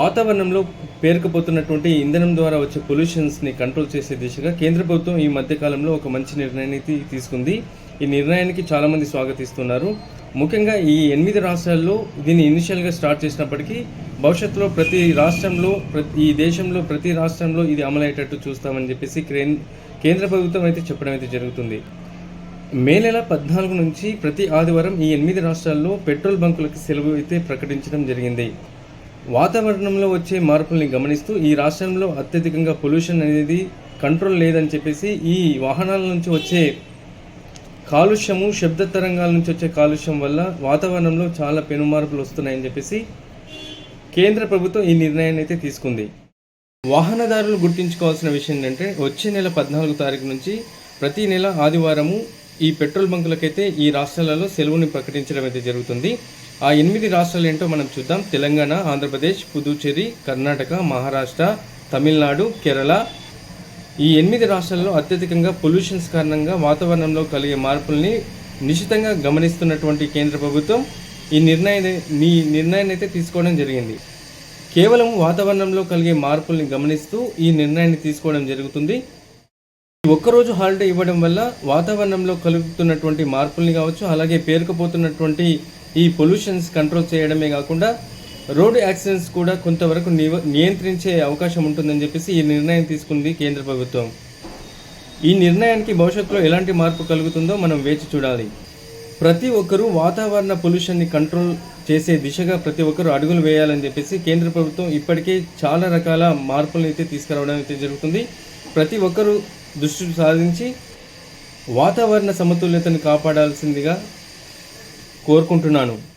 వాతావరణంలో పేరుకుపోతున్నటువంటి ఇంధనం ద్వారా వచ్చే పొల్యూషన్స్ని కంట్రోల్ చేసే దిశగా కేంద్ర ప్రభుత్వం ఈ మధ్య కాలంలో ఒక మంచి నిర్ణయాన్ని తీసుకుంది. ఈ నిర్ణయానికి చాలామంది స్వాగతిస్తున్నారు. ముఖ్యంగా ఈ ఎనిమిది రాష్ట్రాల్లో దీన్ని ఇనిషియల్గా స్టార్ట్ చేసినప్పటికీ భవిష్యత్తులో ప్రతి రాష్ట్రంలో ప్రతి ఈ దేశంలో ప్రతి రాష్ట్రంలో ఇది అమలయ్యేటట్టు చూస్తామని చెప్పేసి కేంద్ర ప్రభుత్వం అయితే చెప్పడం అయితే జరుగుతుంది. మే నెల పద్నాలుగు నుంచి ప్రతి ఆదివారం ఈ ఎనిమిది రాష్ట్రాల్లో పెట్రోల్ బంకులకు సెలవు అయితే ప్రకటించడం జరిగింది. వాతావరణంలో వచ్చే మార్పుల్ని గమనిస్తూ ఈ రాష్ట్రంలో అత్యధికంగా పొల్యూషన్ అనేది కంట్రోల్ లేదని చెప్పేసి ఈ వాహనాల నుంచి వచ్చే కాలుష్యము శబ్ద తరంగాల నుంచి వచ్చే కాలుష్యం వల్ల వాతావరణంలో చాలా పెనుమార్పులు వస్తున్నాయని చెప్పేసి కేంద్ర ప్రభుత్వం ఈ నిర్ణయాన్ని అయితే తీసుకుంది. వాహనదారులు గుర్తుంచుకోవాల్సిన విషయం ఏంటంటే వచ్చే నెల పద్నాలుగు తారీఖు నుంచి ప్రతి నెల ఆదివారము ఈ పెట్రోల్ బంకులకైతే ఈ రాష్ట్రాలలో సెలవుని ప్రకటించడం అయితే జరుగుతుంది. ఆ ఎనిమిది రాష్ట్రాలు ఏంటో మనం చూద్దాం. తెలంగాణ ఆంధ్రప్రదేశ్ పుదుచ్చేరి కర్ణాటక మహారాష్ట్ర తమిళనాడు కేరళ. ఈ ఎనిమిది రాష్ట్రాల్లో అత్యధికంగా పొల్యూషన్స్ కారణంగా వాతావరణంలో కలిగే మార్పుల్ని నిశితంగా గమనిస్తున్నటువంటి కేంద్ర ప్రభుత్వం ఈ నిర్ణయం ఈ నిర్ణయాన్ని అయితే తీసుకోవడం జరిగింది. కేవలం వాతావరణంలో కలిగే మార్పుల్ని గమనిస్తూ ఈ నిర్ణయాన్ని తీసుకోవడం జరుగుతుంది. ఒక్కరోజు హాలిడే ఇవ్వడం వల్ల వాతావరణంలో కలుగుతున్నటువంటి మార్పుల్ని కావచ్చు అలాగే పేరుకుపోతున్నటువంటి ఈ పొల్యూషన్స్ కంట్రోల్ చేయడమే కాకుండా రోడ్డు యాక్సిడెంట్స్ కూడా కొంతవరకు నివ- నియంత్రించే అవకాశం ఉంటుందని చెప్పేసి ఈ నిర్ణయం తీసుకుంది కేంద్ర ప్రభుత్వం. ఈ నిర్ణయానికి భవిష్యత్తులో ఎలాంటి మార్పు కలుగుతుందో మనం వేచి చూడాలి. ప్రతి ఒక్కరూ వాతావరణ పొల్యూషన్ని కంట్రోల్ చేసే దిశగా ప్రతి ఒక్కరూ అడుగులు వేయాలని చెప్పేసి కేంద్ర ప్రభుత్వం ఇప్పటికే చాలా రకాల మార్పులను అయితే తీసుకురావడం అయితే జరుగుతుంది. ప్రతి ఒక్కరూ దృష్టి సాధించి వాతావరణ సమతుల్యతను కాపాడాల్సిందిగా కోరుకుంటున్నాను.